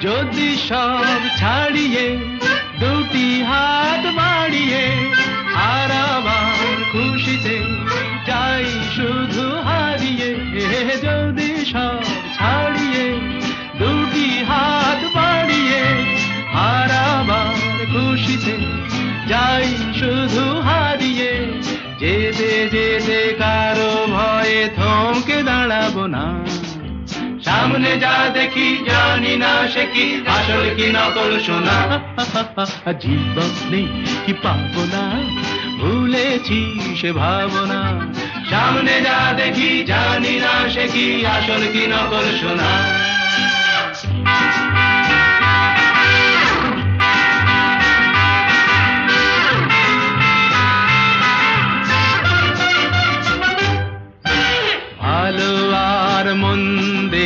যদি সব ছাড়িয়ে দুটি হাত বাড়িয়ে আর আবার খুশিতে যাই শুধু হারিয়ে যদি সব ছাড়িয়ে দুটি হাত বাড়িয়ে আর আবার খুশিতে যাই শুধু হারিয়ে, যেতে যেতে কারও ভয়ে থমকে দাঁড়াবো না। সামনে যা দেখি জানি না সে কি, আসল কি নকল শোনা? জীবন কি পাবো না, ভুলেছি সে ভাবনা। সামনে যা দেখি জানি না সে কি, আসল কি নকল শোনা? ভালো আর মন্দের